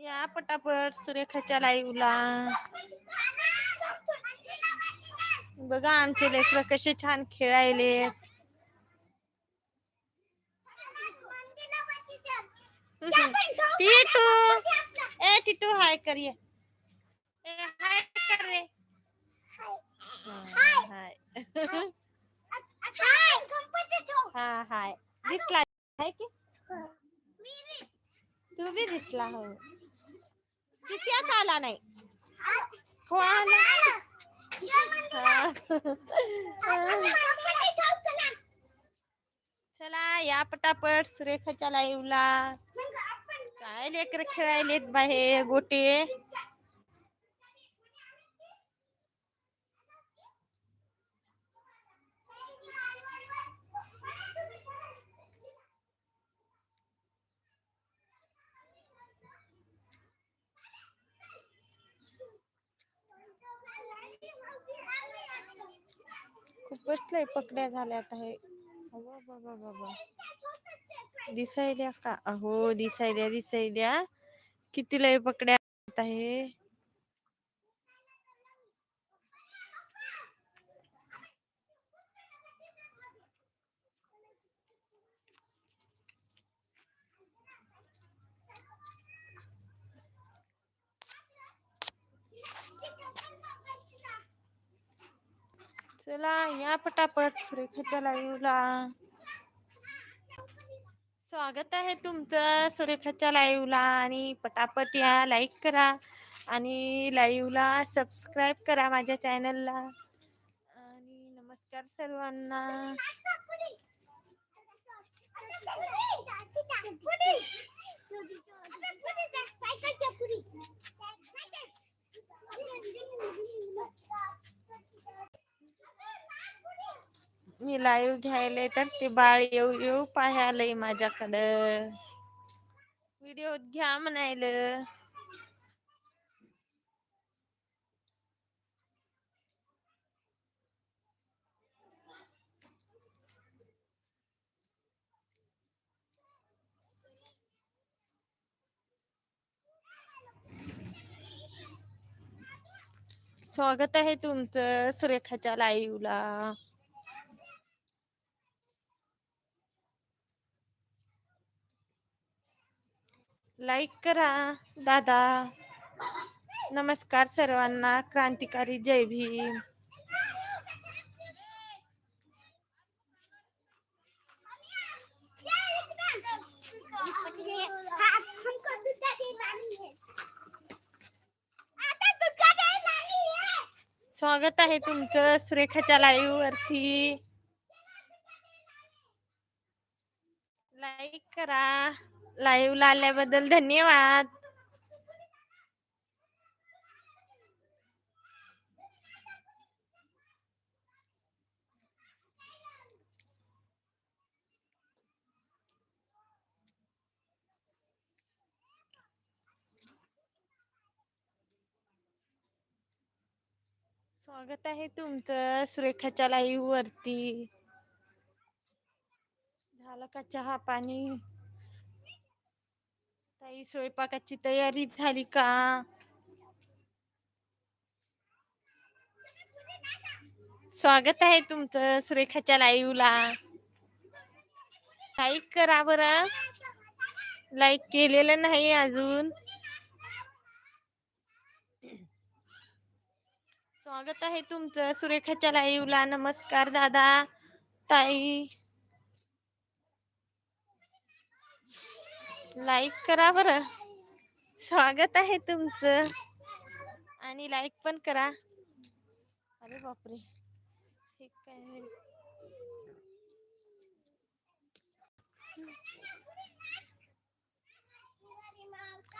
या पटापट सुरेखाच्या लाईव्हला बघा आमचे लेकर कसे छान खेळायले टिटू. ए टिटू हाय करिए ए हाय कर रे. हाय. हा हाय. दिसला. हाय की? तू बी दिसला हो. किती आला नाही? हो आला. हा. चला या पटापट सुरेखाच्या लाईव्हला काय लेकर खेळायलेत बाहेर गोटे खूपच लय पकड्या झाल्यात आहे. बाबा बाबा दिसायल्या का? अहो दिसायल्या दिसायल्या. किती लय पकड्या आहे. चला या पटापट. सुरेखाच्या लाईव्हला स्वागत आहे तुमचं सुरेखाच्या लाईव्हला आणि पटापट या लाईक करा. आणि लाईव्हला सबस्क्राईब करा माझ्या चॅनलला आणि नमस्कार सर्वांना. मी लाईव्ह घ्यायले तर ते बाळ येऊ येऊ पाहायलंय माझ्याकडं. व्हिडिओ घ्या म्हणायला. स्वागत आहे तुमचं सुरेखाच्या लाईव्हला लाईक करा दादा. नमस्कार सर्वांना क्रांतिकारी जय भीम. स्वागत आहे तुमचं सुरेखाच्या लाईव्ह वरती. लाईक करा. लाईव्ह ला आल्याबद्दल धन्यवाद. स्वागत आहे तुमचं सुरेखाच्या लाईव्ह वरती. झालं का चहा पाणी? ताई स्वयंपाकाची तयारी झाली का? स्वागत आहे तुमचं सुरेखाच्या लाईव्हला लाईक करा बरं. लाईक केलेलं नाही अजून. स्वागत आहे तुमचं सुरेखाच्या लाईव्हला नमस्कार दादा ताई. लाईक करा बरं. स्वागत आहे तुमचं. आणि लाईक पण करा. अरे बापरे. ठीक आहे?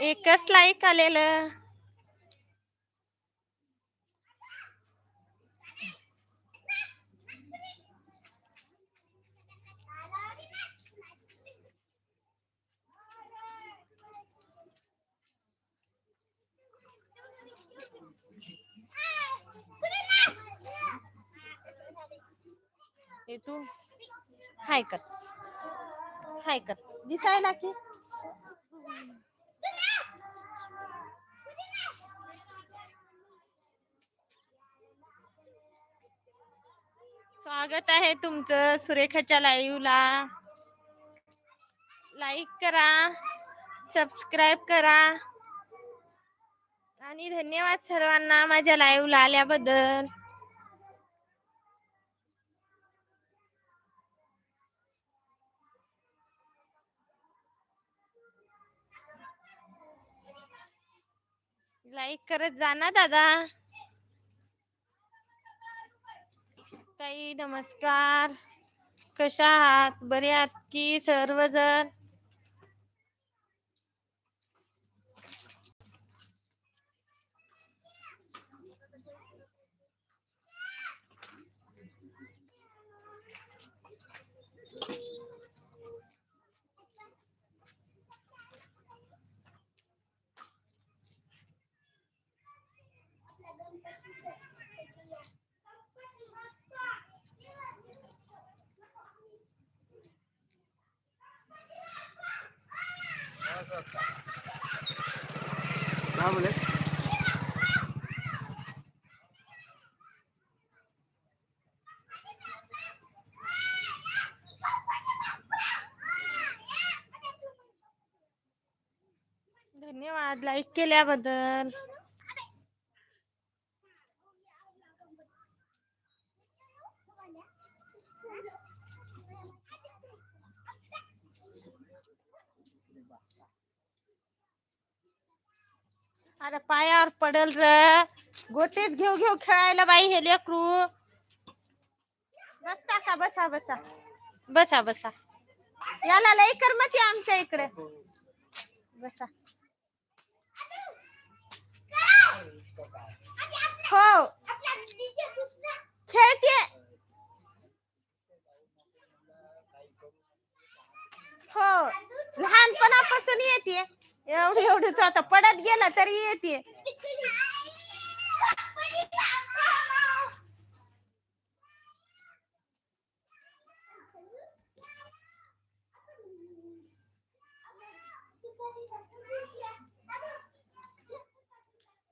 एकच लाईक आलेलं. ते तू? हाय कर. हाय कर. दिसायला की. स्वागत आहे तुमचं सुरेखाच्या लाईव्हला लाईक करा सबस्क्राईब करा. आणि धन्यवाद सर्वांना माझ्या लाईव्हला आल्याबद्दल. लाईक करत जा ना दादा. ताई नमस्कार. कशा आहात? बरे आहात की सर्वजण? काय बोले धन्यवाद. लाईक केल्याबद्दल अरे पायावर पडल र गोटेच घेऊ घेऊ खेळायला बाई हे लेकरू. बसता का बसा बसा. बसा बसा. याला लई मती आहे आमच्या इकडे. बसा. हो. खेळते हो. लहानपणापासून येते एवढं एवढंच आता पडत गेला तरी येते.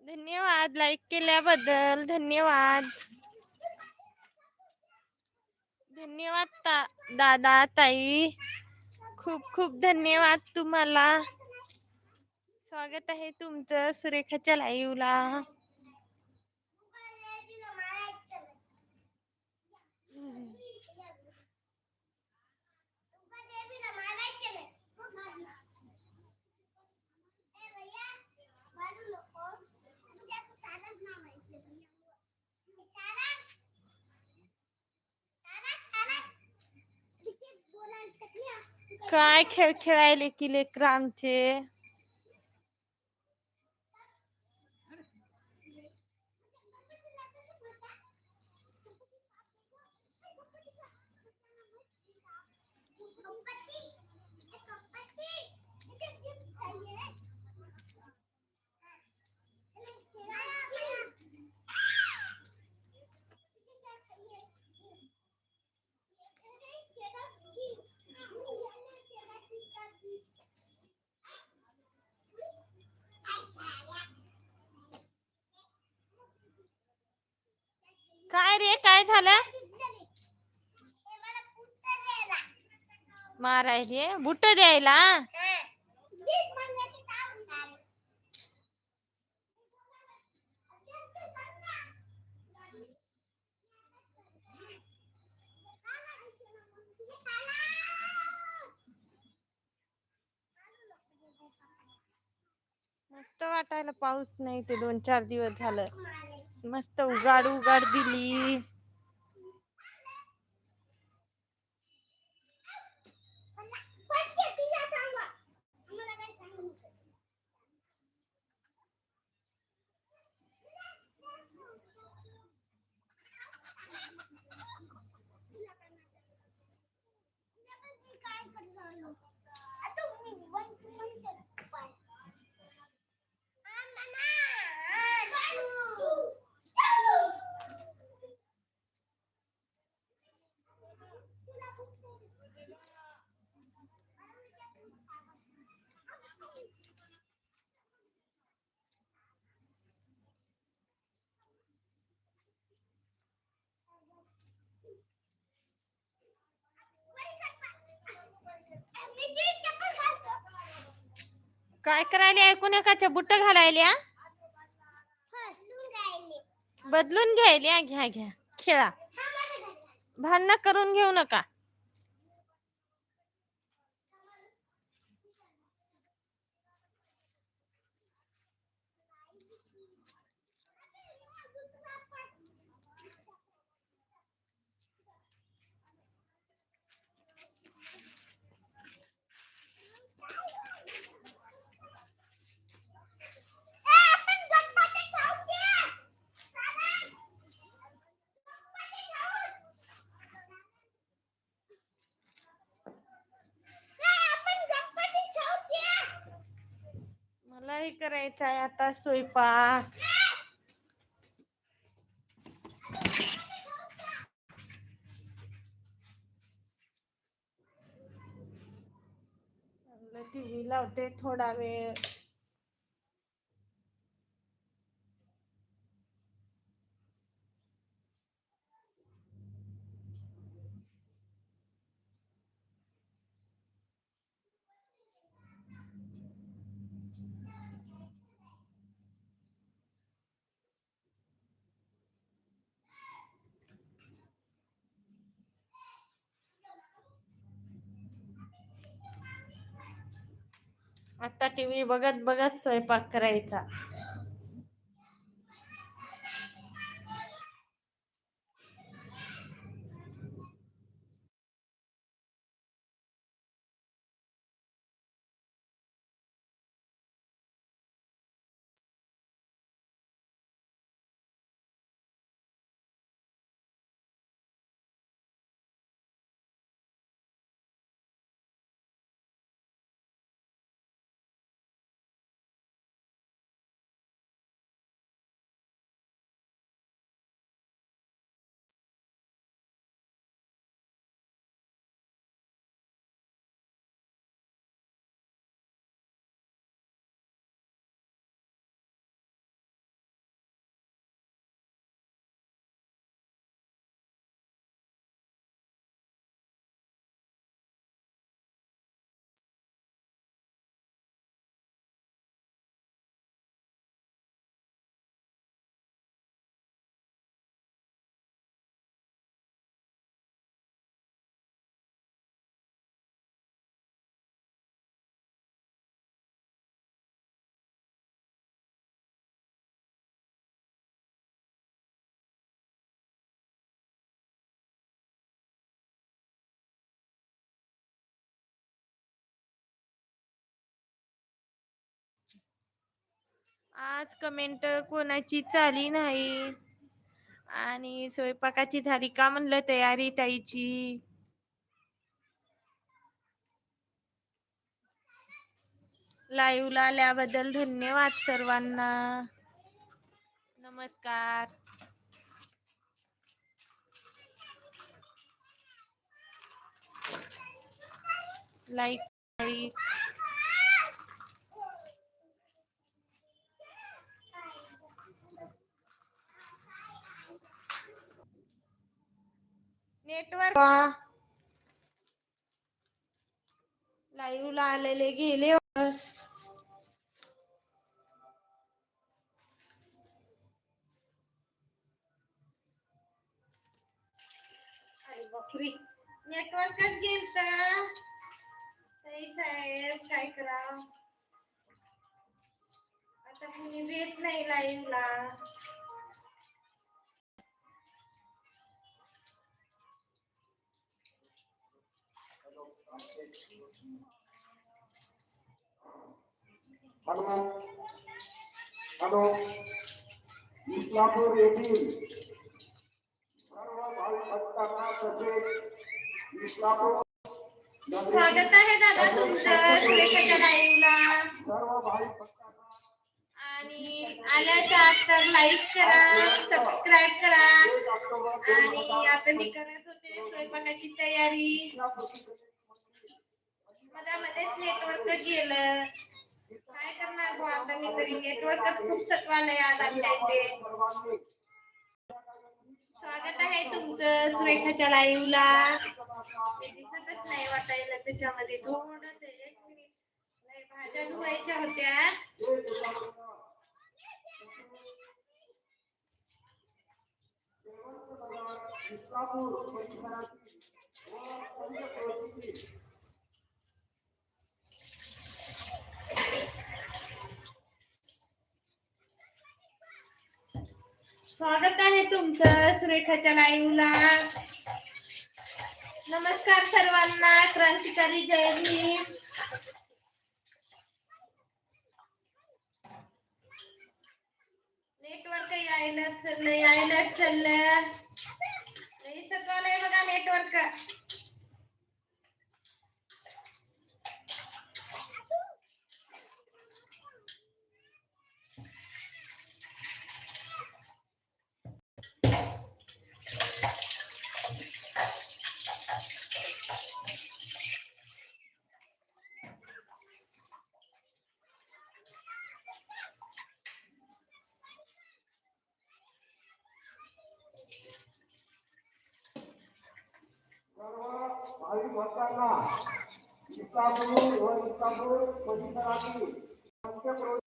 धन्यवाद लाईक केल्याबद्दल धन्यवाद. धन्यवाद ता दादा ताई. खूप खूप धन्यवाद तुम्हाला. स्वागत आहे तुमचं सुरेखाच्या लाईव्हला काय खेळ खेळायले की लेकर काय रे झालं मारायचे बुट द्यायला? मस्त वाटायला पाऊस नाही ते दोन चार दिवस झालं. मस्त उगाड उगाड दिली. panalo. काय करायला ऐकू नका बुट्ट घालायल्या? बदलून घ्यायल्या घ्या घ्या. खेळा. भांडणं करून घेऊ नका. करायचा स्वयंपाक टीव्ही लावते थोडा वेळ. टी टीव्ही बघत बघत स्वयंपाक करायचा. आज कमेंट कोणाची चाली नाही. आणि स्वयंपाकाची झाली का म्हणलं तयारी ताईची. लाईव्हला आल्याबद्दल धन्यवाद सर्वांना. नमस्कार. लाईक नेटवर्क लाईव्हला आलेले गेले. बापरे. नेटवर्कच गेलत? सई साहेब काय करा आता कुणी भेट नाही लाईव्हला. हॅलो हॅलो इस्लामपूर येथील सर्व भावी भक्तांना तसेच इस्लामपूर स्वागत आहे दादा तुमचं सुरेखाच्या लाईव्हला. सर्व भाविक भक्तांना आणि आल्याच्या आत तर लाईक करा सबस्क्राईब करा. आणि आता मी करत होते स्वयंपाकाची तयारी. मधामध्येच नेटवर्क गेलं. काय करणार गो आता मी तरी? नेटवर्कच खूप सत्वालय आज आमच्या इथे. स्वागत आहे तुमचं सुरेखाच्या लाईव्हला दिसतच नाही वाटायला त्याच्यामध्ये. थोडंच एक मिनिट. भाज्या धुवायच्या होत्या. Thank you. स्वागत आहे तुमचं सुरेखाच्या लाईव्हला. नमस्कार सर्वांना क्रांतिकारी जय भीम. नेटवर्क यायला चाललं यायला चाललं नाही सजवलंय बघा नेटवर्क. भाविक भक्तांना इस्लामपूर व इस्लामपूर परिसरातील पंचक्रोशी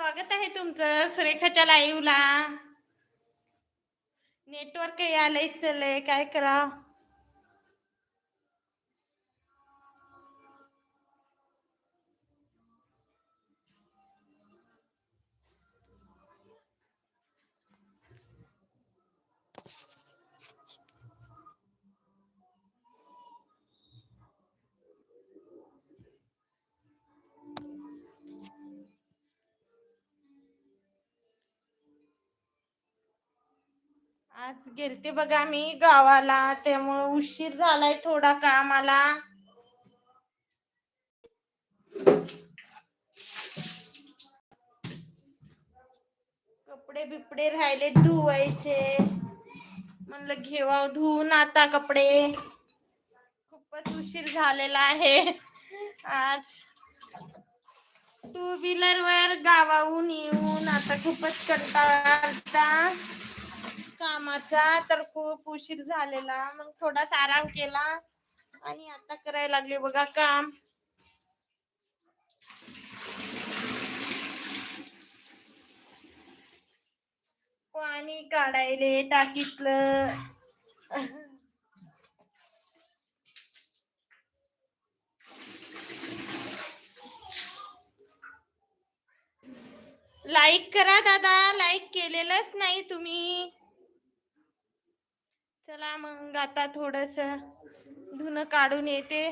स्वागत आहे तुमचं सुरेखाच्या लाईव्हला नेटवर्क यायला चलय काय करा आज गेलते बघा मी गावाला त्यामुळे उशीर झालाय थोडा कामाला. कपडे बिपडे राहिले धुवायचे. म्हणलं घेवा धुवून आता कपडे. खूपच उशीर झालेला आहे आज. टू व्हीलर वर गावाहून येऊन आता खूपच कंटाळा आलता तर खूप उशीर झालेला. मग थोडासा आराम केला आणि आता करायला लागले बघा काम. पाणी काढायले टाकीतलं. लाईक करा दादा लाईक केलेलंच नाही तुम्ही. चला मग आता थोडस धुणं काढून येते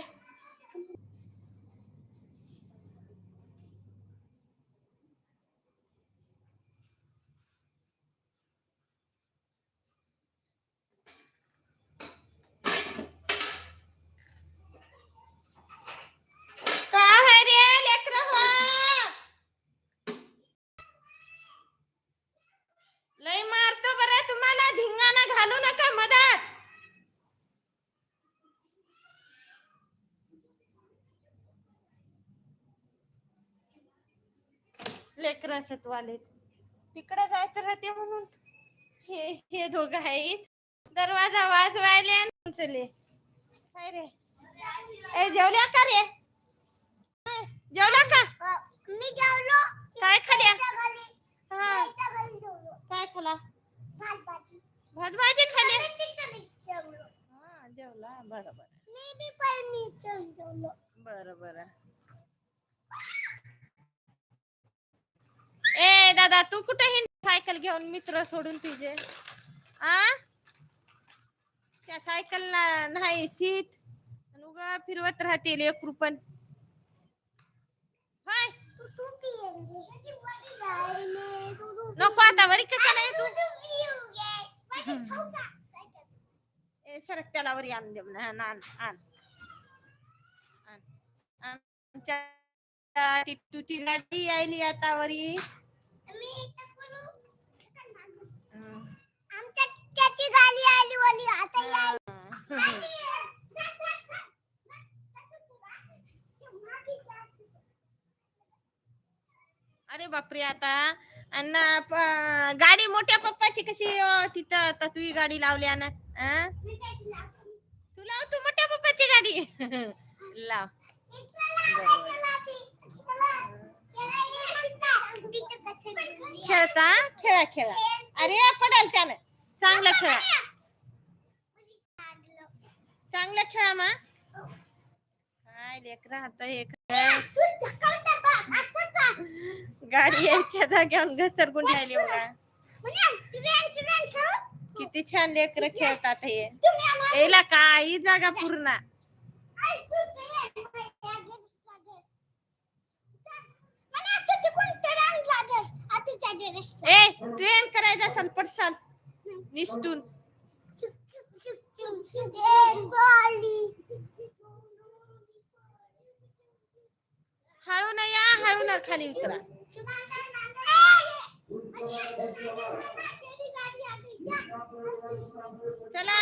का आहे रे लेकरं हो? लय मारतो बरं तुम्हाला धिंगाणा घालू नका मधात लेकर असत वालेत तिकडे जायचं राहते म्हणून. हे हे दोघं आहेत. दरवाजा वाजवायले चले काय रे? ए जेवल्या का रे? जेवला का? मी जेवलो. काय खाल्या हा. काय खाला भात भाजी खाली जेवलो. बरोबर मी बी पण मी जेवलो. बरं. बरं तू कुठे हिंड सायकल घेऊन मित्र सोडून तुझे? आ? त्या सायकलला नाही सीट. उगा फिरवत राहतील एक रुपन. होय. तू नको आता वरी कशाला आहे तू ए सरक त्याला वरी आणून दे म्हणा. आण आण आण. आण. आमच्या टिट्टूची गाडी यायली आता वरी. अरे बापरे आता. अन प- गाडी मोठ्या पप्पाची कशी तिथं आता तुझी गाडी लावली ना तू लाव तू मोठ्या पप्पाची गाडी. लाव. खेळता? खेळा खेळा. अरे, पडाल त्यानं. चांगलं खेळा. चांगलं खेळा मा. काय लेकर आता हे? गाडी यायच्या जाग्यावर घसरगुंड राहिली बघा. किती छान लेकर खेळतात हे. याला काही जागा पूर्ण ट्रेन करायचा निष्ठून हळू ना या हळू ना खाली उतरा चला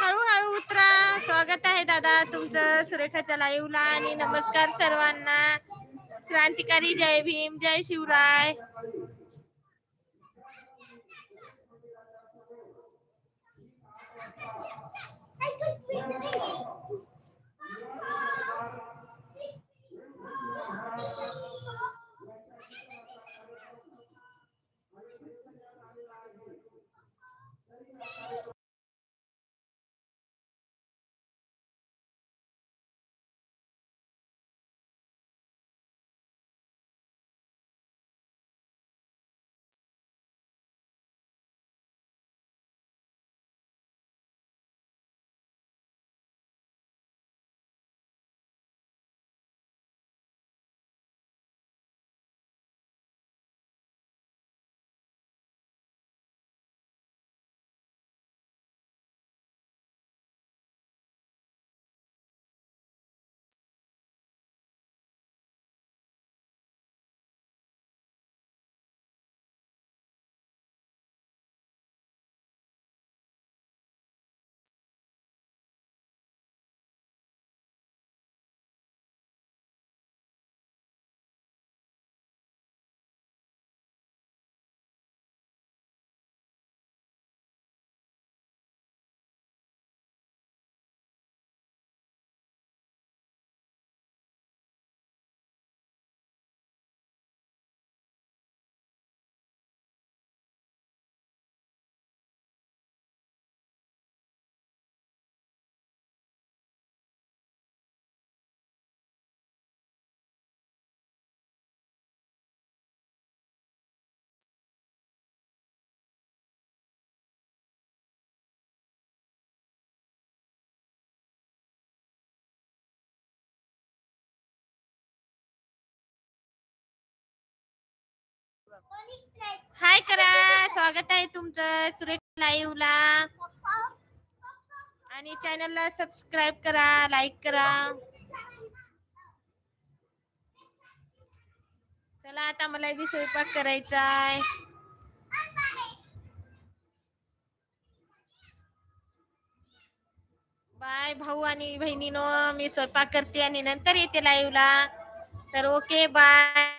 हळूहळू उतरा. स्वागत आहे दादा तुमचं सुरेखाच्या लाईव्हला आणि नमस्कार सर्वांना. क्रांतिकारी जय भीम जय शिवराय. हाय करा स्वागत आहे तुमचं सुरेख लाईव्हला. आणि चॅनलला सबस्क्राईब करा लाईक करा. चला आता मला बी स्वयंपाक करायचा आहे. बाय भाऊ आणि बहिणीनो मी स्वयंपाक करते आणि नंतर येते लाईव्हला. तर ओके बाय.